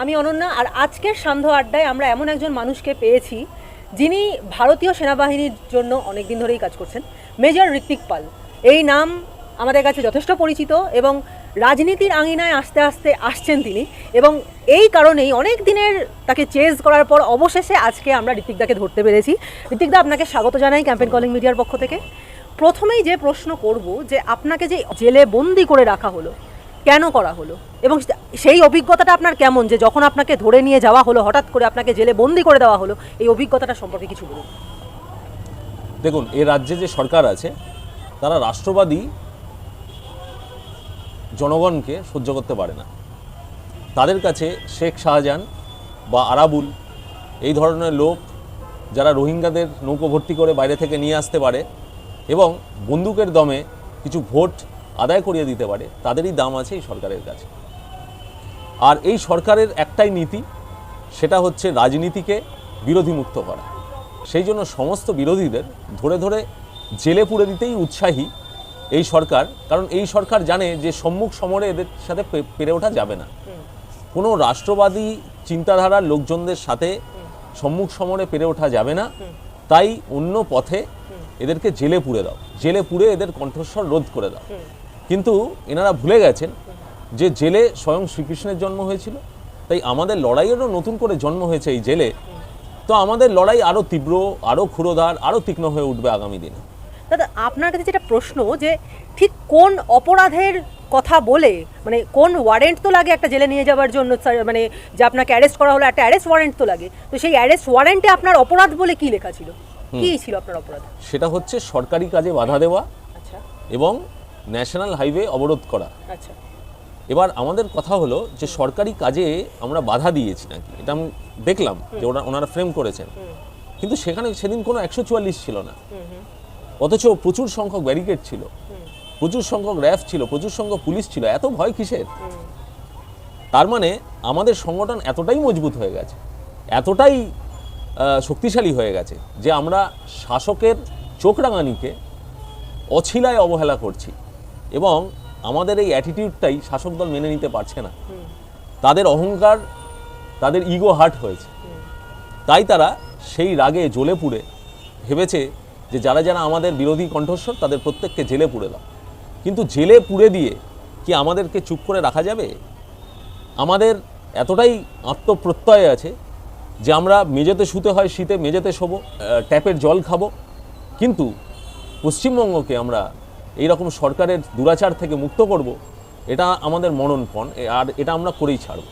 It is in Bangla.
আমি অনন্যা, আর আজকের সান্ধ্য আড্ডায় আমরা এমন একজন মানুষকে পেয়েছি যিনি ভারতীয় সেনাবাহিনীর জন্য অনেক দিন ধরেই কাজ করছেন, মেজর ঋত্বিক পাল। এই নাম আমাদের কাছে যথেষ্ট পরিচিত এবং রাজনীতির আঙিনায় আস্তে আস্তে আসছেন তিনি এবং এই কারণেই অনেক দিনের তাকে চেজ করার পর অবশেষে আজকে আমরা ঋত্বিকদাকে ধরতে পেরেছি। ঋত্বিকদা আপনাকে স্বাগত জানাই ক্যাম্পেন কলিং মিডিয়ার পক্ষ থেকে। প্রথমেই যে প্রশ্ন করব যে আপনাকে যে জেলে বন্দি করে রাখা হলো কেন করা হলো? এবং সেই অভিজ্ঞতাটা আপনার কেমন? যে যখন আপনাকে ধরে নিয়ে যাওয়া হলো, হঠাৎ করে আপনাকে জেলে বন্দি করে দেওয়া হলো, এই অভিজ্ঞতাটা সম্পর্কে কিছু বলুন। দেখুন, এ রাজ্যে যে সরকার আছে, তারা রাষ্ট্রবাদী জনগণকে সহ্য করতে পারে না। তাদের কাছে শেখ শাহজাহান বা আরাবুল এই ধরনের লোক, যারা রোহিঙ্গাদের নৌকো ভর্তি করে বাইরে থেকে নিয়ে আসতে পারে এবং বন্দুকের দমে কিছু ভোট আদায় করিয়ে দিতে পারে, তাদেরই দাম আছে এই সরকারের কাছে। আর এই সরকারের একটাই নীতি, সেটা হচ্ছে রাজনীতিকে বিরোধীমুক্ত করা। সেই জন্য সমস্ত বিরোধীদের ধরে ধরে জেলে পুড়ে দিতেই উৎসাহী এই সরকার, কারণ এই সরকার জানে যে সম্মুখ সমরে এদের সাথে পেরে ওঠা যাবে না। কোনো রাষ্ট্রবাদী চিন্তাধারার লোকজনদের সাথে সম্মুখ সমরে পেরে ওঠা যাবে না। তাই অন্য পথে এদেরকে জেলে পুড়ে দাও। জেলে পুড়ে এদের কণ্ঠস্বর রোধ করে দাও। কিন্তু এনারা ভুলে গেছেন যে জেলে স্বয়ং শ্রীকৃষ্ণের জন্ম হয়েছিল। তাই আমাদের লড়াইয়েরও নতুন করে জন্ম হয়েছে এই জেলে। তো আমাদের লড়াই আরও তীব্র আরও ক্ষুরোধার আরও তীক্ষ্ণ হয়ে উঠবে আগামী দিনে। দাদা, আপনার কাছে যেটা প্রশ্ন যে ঠিক কোন অপরাধের কথা বলে মানে কোন ওয়ারেন্ট তো লাগে একটা জেলে নিয়ে যাওয়ার জন্য মানে যে আপনাকে অ্যারেস্ট করা হলো, একটা অ্যারেস্ট ওয়ারেন্ট তো লাগে। তো সেই অ্যারেস্ট ওয়ারেন্টে আপনার অপরাধ বলে কি লেখা ছিল? কি ছিল আপনার অপরাধ? সেটা হচ্ছে সরকারি কাজে বাধা দেওয়া আচ্ছা। এবং ন্যাশনাল হাইওয়ে অবরোধ করা। আচ্ছা। এবার আমাদের কথা হলো যে সরকারি কাজে আমরা বাধা দিয়েছি নাকি? এটা আমি দেখলাম যে ওরা ওনারা ফ্রেম করেছেন। কিন্তু সেখানে সেদিন কোনো একশো চুয়াল্লিশ ছিল না। অথচ প্রচুর সংখ্যক ব্যারিকেড ছিল। প্রচুর সংখ্যক র্যাফ ছিল প্রচুর সংখ্যক পুলিশ ছিল। এত ভয় কিসের? তার মানে আমাদের সংগঠন এতটাই মজবুত হয়ে গেছে এতটাই শক্তিশালী হয়ে গেছে, যে আমরা শাসকের চোখ রাঙানিকে অছিলায় অবহেলা করছি এবং আমাদের এই অ্যাটিটিউডটাই শাসক দল মেনে নিতে পারছে না। তাদের অহংকার, তাদের ইগো হার্ট হয়েছে। তাই তারা সেই রাগে জ্বলে পুড়ে ভেবেছে যে যারা যারা আমাদের বিরোধী কণ্ঠস্বর, তাদের প্রত্যেককে জেলে পুড়ে দাও। কিন্তু জেলে পুড়ে দিয়ে কি আমাদেরকে চুপ করে রাখা যাবে? আমাদের এতটাই আত্মপ্রত্যয় আছে যে আমরা মেঝেতে শুতে হয় শীতে মেঝেতে শোবো ট্যাপের জল খাব। কিন্তু পশ্চিমবঙ্গকে আমরা এই রকম সরকারের দুরাচার থেকে মুক্ত করব, এটা আমাদের মননপণ আর এটা আমরা করেই ছাড়ব।